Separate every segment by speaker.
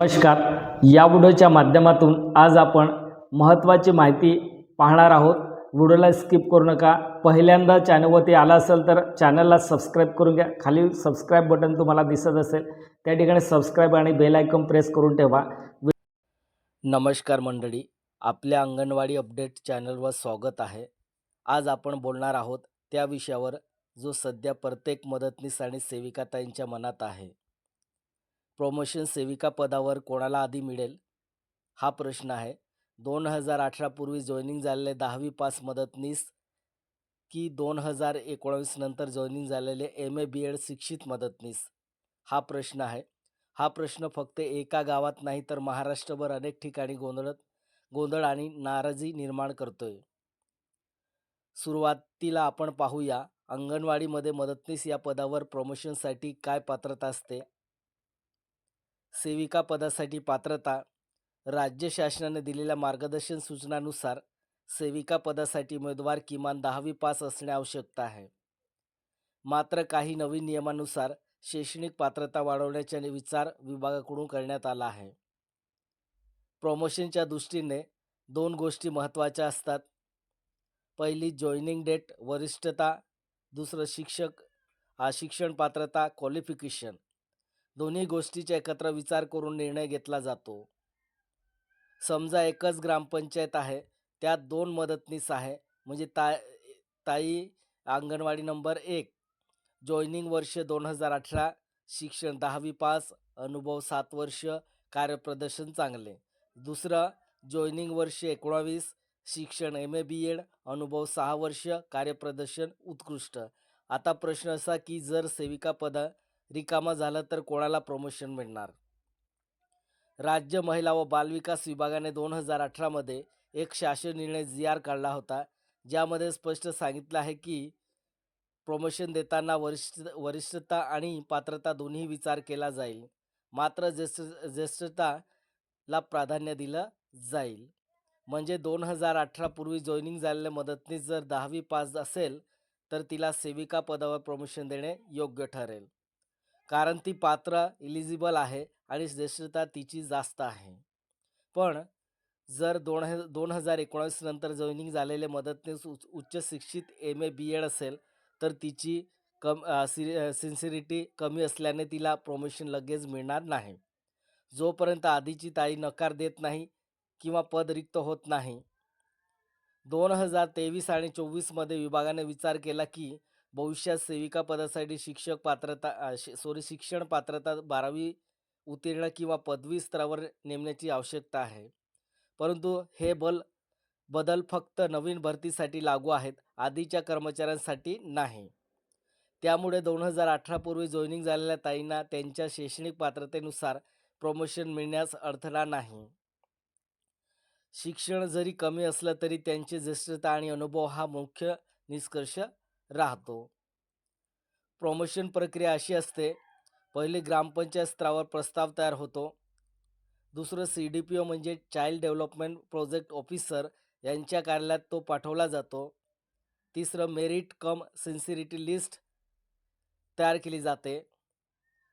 Speaker 1: नमस्कार. या व्हिडिओच्या माध्यमातून आज आपण महत्त्वाची माहिती पाहणार आहोत. व्हिडिओला स्किप करू नका. पहिल्यांदा चॅनलवरती आला असेल तर चॅनलला सबस्क्राईब करून घ्या. खाली सबस्क्राईब बटन तुम्हाला दिसत असेल त्या ठिकाणी सबस्क्राईब आणि बेल आयकॉन प्रेस करून ठेवा. नमस्कार मंडळी आपल्या अंगणवाडी अपडेट चॅनलवर स्वागत आहे. आज आपण बोलणार आहोत त्या विषयावर जो सध्या प्रत्येक मदतनीस आणि सेविकाताईंच्या मनात आहे. प्रमोशन सेविका पदावर कोणाला आधी मिळेल? हा प्रश्न आहे. दोन हजार अठरापूर्वी जॉईनिंग झालेले दहावी पास मदतनीस की दोन हजार एकोणावीस नंतर जॉईनिंग झालेले एम ए बी एड शिक्षित मदतनीस? हा प्रश्न आहे. हा प्रश्न फक्त एका गावात नाही तर महाराष्ट्रभर अनेक ठिकाणी गोंधळत गोंधळ आणि नाराजी निर्माण करतोय. सुरुवातीला आपण पाहूया अंगणवाडीमध्ये मदतनीस या पदावर प्रमोशनसाठी काय पात्रता असते? सेविका पदासाठी पात्रता राज्य शासनाने दिलेल्या मार्गदर्शन सूचनानुसार सेविका पदासाठी उमेदवार किमान दहावी पास असणे आवश्यकता आहे. मात्र काही नवीन नियमानुसार शैक्षणिक पात्रता वाढवण्याचा विचार विभागाकडून करण्यात आला आहे. प्रमोशनच्या दृष्टीने दोन गोष्टी महत्त्वाच्या असतात. पहिली जॉईनिंग डेट वरिष्ठता. दुसरं शिक्षक. हा शिक्षण पात्रता क्वालिफिकेशन. दोन्ही गोष्टीचा एकत्र विचार करून निर्णय घेतला जातो. समजा एकच ग्रामपंचायत आहे त्यात दोन मदतनीस आहे म्हणजे ता ताई अंगणवाडी नंबर एक जॉईनिंग वर्ष दोन हजार अठरा शिक्षण दहावी पास अनुभव सात वर्ष कार्यप्रदर्शन चांगले. दुसरं जॉईनिंग वर्ष एकोणावीस शिक्षण एम ए बी एड अनुभव सहा वर्ष कार्यप्रदर्शन उत्कृष्ट. आता प्रश्न असा की जर सेविका पद रिकामा झालं तर कोणाला प्रमोशन मिळणार? राज्य महिला व बालविकास विभागाने दोन हजार अठरामध्ये एक शासन निर्णय जी आर काढला होता ज्यामध्ये स्पष्ट सांगितलं आहे की प्रमोशन देताना वरिष्ठ वरिष्ठता आणि पात्रता दोन्ही विचार केला जाईल. मात्र ज्येष्ठ ज्येष्ठताला प्राधान्य दिलं जाईल. म्हणजे दोन हजार अठरापूर्वी जॉईनिंग झालेल्या मदतनीस जर दहावी पास असेल तर तिला सेविका पदावर प्रमोशन देणे योग्य ठरेल. कारण ती पात्र इलिजिबल आहे आणि श्रेष्ठता तिची जास्त आहे. पण जर दोन ह दोन हजार एकोणावीस नंतर जॉईनिंग झालेले मदतनीस उच्च उच्च शिक्षित एम ए बी एड असेल तर तिची कम सि सिन्सिरिटी कमी असल्याने तिला प्रमोशन लगेच मिळणार नाही. जोपर्यंत आधीची ताई नकार देत नाही किंवा पद रिक्त होत नाही. दोन हजार तेवीस आणि चोवीसमध्ये विभागाने विचार केला की भविष्यात सेविका पदासाठी शिक्षक पात्रता सॉरी शिक्षण पात्रता बारावी उत्तीर्ण किंवा पदवी स्तरावर नेमण्याची आवश्यकता आहे. परंतु हे बल बदल फक्त नवीन भरतीसाठी लागू आहेत आधीच्या कर्मचाऱ्यांसाठी नाही. त्यामुळे दोन हजार अठरापूर्वी जॉईनिंग झालेल्या ताईंना त्यांच्या शैक्षणिक पात्रतेनुसार प्रमोशन मिळण्यास अडथळा नाही. शिक्षण जरी कमी असलं तरी त्यांची ज्येष्ठता आणि अनुभव हा मुख्य निष्कर्ष राहतो. प्रमोशन प्रक्रिया अशी असते पहिले ग्रामपंचायत स्तरावर प्रस्ताव तयार होतो. दुसरं सी डी पी ओ म्हणजे चाइल्ड डेव्हलपमेंट प्रोजेक्ट ऑफिसर यांच्या कार्यालयात तो पाठवला जातो. तिसरं मेरिट कम सिन्सिरिटी लिस्ट तयार केली जाते.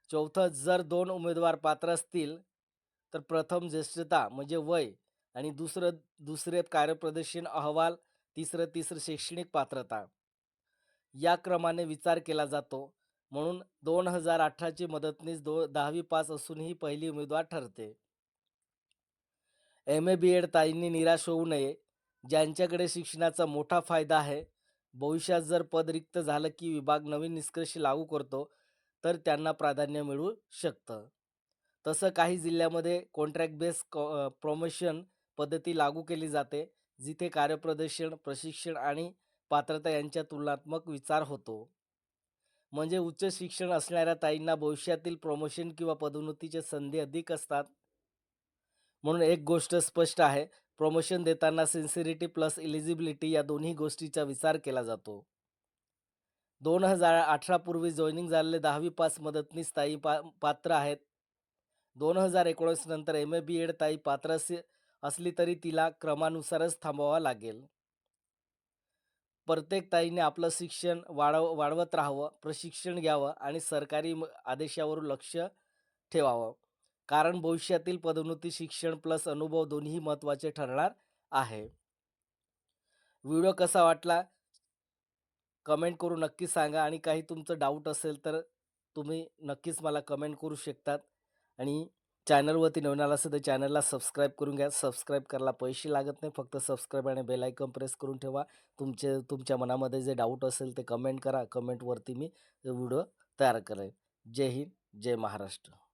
Speaker 1: चौथं जर दोन उमेदवार पात्र असतील तर प्रथम ज्येष्ठता म्हणजे वय आणि दुसरं दुसरे कार्यप्रदर्शन अहवाल तिसरं तिसरं शैक्षणिक पात्रता. या क्रमाने विचार केला जातो. म्हणून दोन हजार अठराची मदतनीस दो दहावी पास असूनही पहिली उमेदवार ठरते. एम ए बी एड ताईंनी निराश होऊ नये. ज्यांच्याकडे शिक्षणाचा मोठा फायदा आहे भविष्यात जर पद रिक्त झालं की विभाग नवीन निष्कर्ष लागू करतो तर त्यांना प्राधान्य मिळू शकतं. तसं काही जिल्ह्यामध्ये कॉन्ट्रॅक्ट बेस प्रमोशन पद्धती लागू केली जाते जिथे कार्यप्रदर्शन प्रशिक्षण आणि पात्रता यांच्या तुलनात्मक विचार होतो. म्हणजे उच्च शिक्षण असणाऱ्या ताईंना भविष्यातील प्रमोशन किंवा पदोन्नतीच्या संधी अधिक असतात? म्हणून एक गोष्ट स्पष्ट आहे. प्रमोशन देताना सिन्सिरिटी प्लस इलिजिबिलिटी या दोन्ही गोष्टीचा विचार केला जातो. दोन हजार अठरापूर्वी जॉईनिंग झालेले दहावी पास मदतनीस ताई पा पात्र आहेत. दोन हजार एकोणीस नंतर एम ए बी एड ताई पात्र असली तरी तिला क्रमानुसारच थांबावा लागेल. प्रत्येक ताईने आपलं शिक्षण वाढव वाढवत राहावं प्रशिक्षण घ्यावं आणि सरकारी म- आदेशावर लक्ष ठेवावं. कारण भविष्यातील पदोन्नती शिक्षण प्लस अनुभव दोन्ही महत्त्वाचे ठरणार आहे. व्हिडिओ कसा वाटला? कमेंट करून नक्की सांगा आणि काही तुमचं डाऊट असेल तर तुम्ही नक्कीच मला कमेंट करू शकतात. आणि चॅनलवरती नवीन आला असेल तर चॅनलला सबस्क्राईब करून घ्या. सबस्क्राईब करायला पैसे लागत नाही. फक्त सबस्क्राईब आणि बेल आयकॉन प्रेस करून ठेवा. तुमचे तुमच्या मनामध्ये जे डाऊट असेल ते कमेंट करा. कमेंटवरती मी व्हिडिओ तयार करेन. जय हिंद जय महाराष्ट्र.